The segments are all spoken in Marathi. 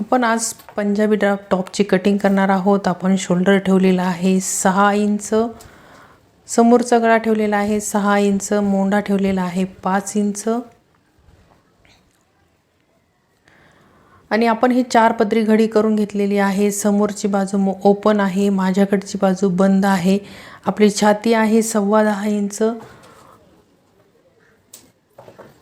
आपण आज पंजाबी ड्रा टॉपची कटिंग करणार आहोत. आपण शोल्डर ठेवलेला आहे सहा इंच. समोरचा गळा ठेवलेला आहे सहा इंच. मोंडा ठेवलेला आहे पाच इंच. आणि आपण ही चार पदरी घडी करून घेतलेली आहे. समोरची बाजू मो ओपन आहे माझ्याकडची बाजू बंद आहे. आपली छाती आहे सव्वा दहा इंच.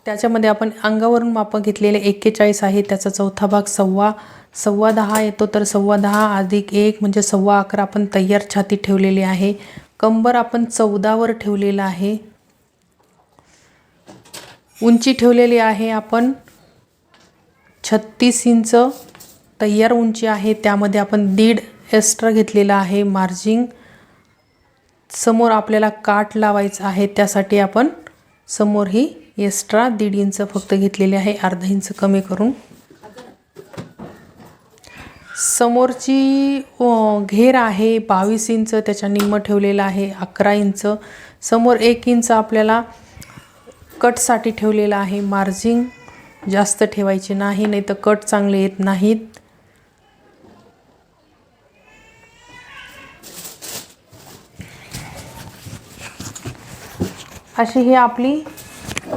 त्याच्यामध्ये आपण अंगावरून मापं घेतलेले एक्केचाळीस आहे त्याचा चौथा भाग सव्वा सव्वा दहा येतो तर सव्वा दहा अधिक एक म्हणजे सव्वा अकरा आपण तयार छाती ठेवलेली आहे. कंबर आपण चौदावर ठेवलेला आहे. उंची ठेवलेली आहे आपण छत्तीस इंच तयार उंची आहे. त्यामध्ये आपण दीड एक्स्ट्रा घेतलेला आहे मार्जिंग. समोर आपल्याला काठ लावायचं आहे त्यासाठी आपण समोर ही एक्स्ट्रा दीड इंच फक्त घेतलेली आहे. अर्धा इंच कमी करून. समोरची घेर आहे बावीस इंच त्याच्या निम्म ठेवलेलं आहे अकरा इंच. समोर एक इंच आपल्याला कटसाठी ठेवलेलं आहे. मार्जिंग जास्त ठेवायचे नाही नाही तर कट चांगले येत नाहीत. अशी ही आपली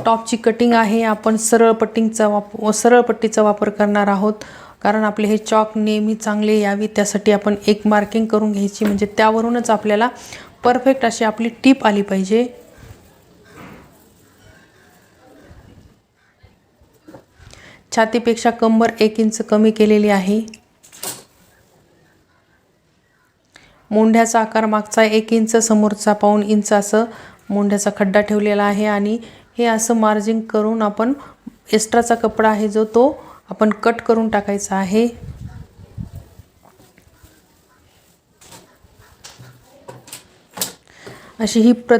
टॉपची कटिंग आहे. आपण सरळ पट्टींचा वाप सरळ पट्टीचा वापर करणार आहोत. कारण आपले हे चॉक नेहमी चांगले यावी. त्यासाठी आपण एक मार्किंग करून घ्यायची. म्हणजे त्यावरूनच आपल्याला परफेक्ट अशी आपली टीप आली पाहिजे. छातीपेक्षा कंबर एक इंच कमी केलेली आहे. मोंढ्याचा आकार मागचा एक इंच समोरचा पाऊण इंच असं. मोंढ्याचा खड्डा ठेवलेला आहे आणि हे असं मार्जिंग करून आपण एक्स्ट्राचा कपडा आहे जो तो आपण कट करून टाकायचा आहे. अशी ही प्र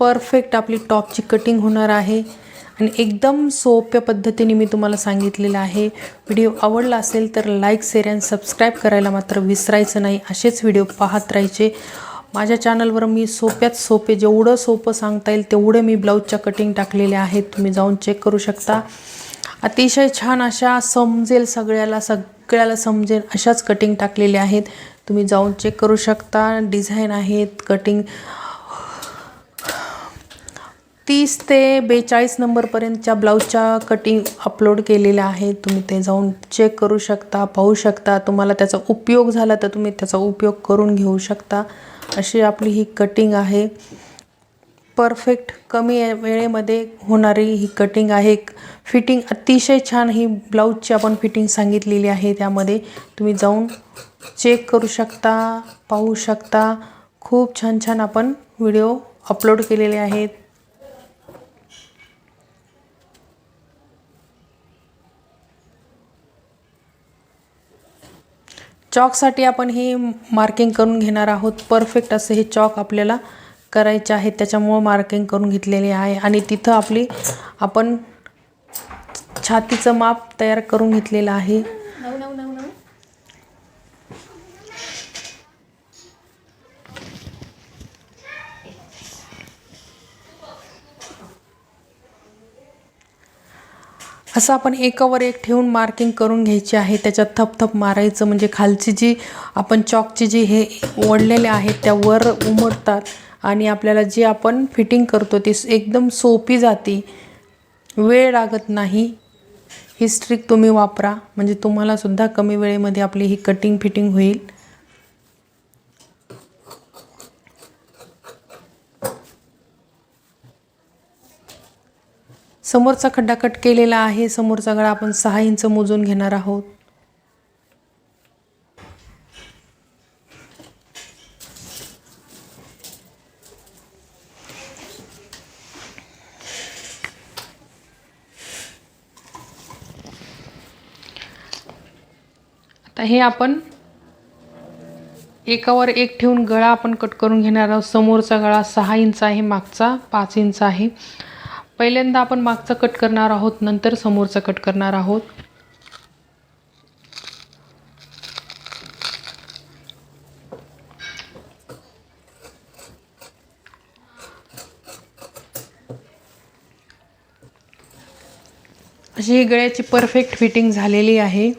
परफेक्ट आपली टॉपची कटिंग होणार आहे. आणि एकदम सोप्या पद्धतीने मी तुम्हाला सांगितलेलं आहे. व्हिडिओ आवडला असेल तर लाईक शेअर अँड सबस्क्राईब करायला मात्र विसरायचं नाही. असेच व्हिडिओ पाहत राहायचे. माझ्या चॅनलवर मी सोप्यात सोपे जेवढं सोपं सांगता येईल तेवढं मी ब्लाऊजच्या कटिंग टाकलेल्या आहेत. तुम्ही जाऊन चेक करू शकता. अतिशय छान अशा समजेल सगळ्याला सगळ्याला समजेल अशाच कटिंग टाकलेल्या आहेत. तुम्ही जाऊन चेक करू शकता. डिझाईन आहेत कटिंग तीस ते बेचाळीस नंबरपर्यंतच्या ब्लाऊजच्या कटिंग अपलोड केलेल्या आहेत. तुम्ही ते जाऊन चेक करू शकता पाहू शकता. तुम्हाला त्याचा उपयोग झाला तर तुम्ही त्याचा उपयोग करून घेऊ शकता. अशी आपली ही कटिंग आहे. परफेक्ट कमी वेळेमध्ये होणारी ही कटिंग आहे. फिटिंग अतिशय छान ही ब्लाऊजची आपण फिटिंग सांगितलेली आहे. त्यामध्ये तुम्ही जाऊन चेक करू शकता पाहू शकता. खूप छान छान आपण व्हिडिओ अपलोड केलेले आहेत. चॉकसाठी आपण हे मार्किंग करून घेणार आहोत. परफेक्ट असं हे चॉक आपल्याला करायचे आहे. त्याच्यामुळं मार्किंग करून घेतलेले आहे. आणि तिथं आपली आपण छातीचं माप तयार करून घेतलेलं आहे. असं आपण एकावर एक ठेवून मार्किंग करून घ्यायची आहे. त्याच्यात थपथप मारायचं म्हणजे खालची जी आपण चॉकची जी हे ओढलेले आहेत त्या वर उमटतात आणि आपल्याला जी आपण फिटिंग करतो ती एकदम सोपी जाते. वेळ लागत नाही. ही स्ट्रिक तुम्ही वापरा. म्हणजे तुम्हालासुद्धा कमी वेळेमध्ये आपली ही कटिंग फिटिंग होईल. समोरचा खड्डा कट केलेला आहे समोरचा गळा आपण सहा इंच मोजून घेणार आहोत. आता हे आपण एकावर एक ठेवून गळा आपण कट करून घेणार आहोत. समोरचा गळा सहा इंच आहे मागचा पाच इंच आहे. पहिल्यांदा आपण मागचा कट करणार आहोत नंतर समोरचा कट करणार आहोत. अशी ही गळ्याची परफेक्ट फिटिंग झालेली आहे.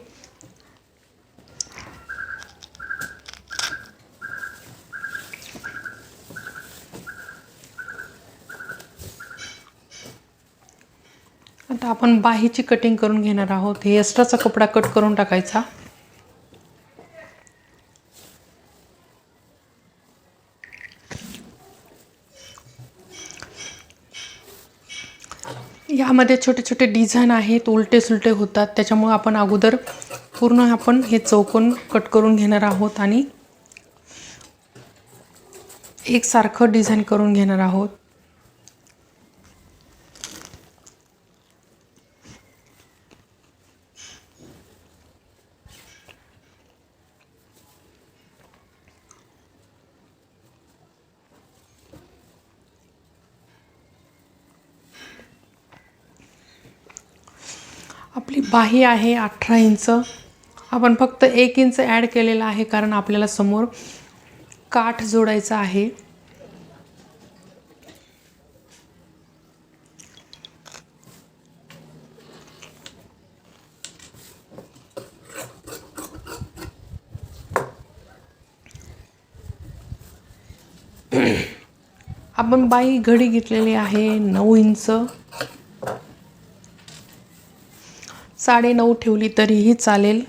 आता आपण बाहीची कटिंग करून घेणार आहोत. हे एक्स्ट्राचा कपडा कट करून टाकायचा. यामध्ये छोटे छोटे डिझाईन आहेत उलटे सुलटे होतात. त्याच्यामुळे आपण अगोदर पूर्ण आपण हे चौकोन कट करून घेणार आहोत आणि एकसारखं डिझाईन करून घेणार आहोत. आपली बाही आहे अठरा इंच. आपण फक्त एक इंच ॲड केलेलं आहे कारण आपल्याला समोर काठ जोडायचा आहे. आपण बाई घडी घेतलेली आहे नऊ इंच. साडे नऊ ठेवली तरीही चालेल.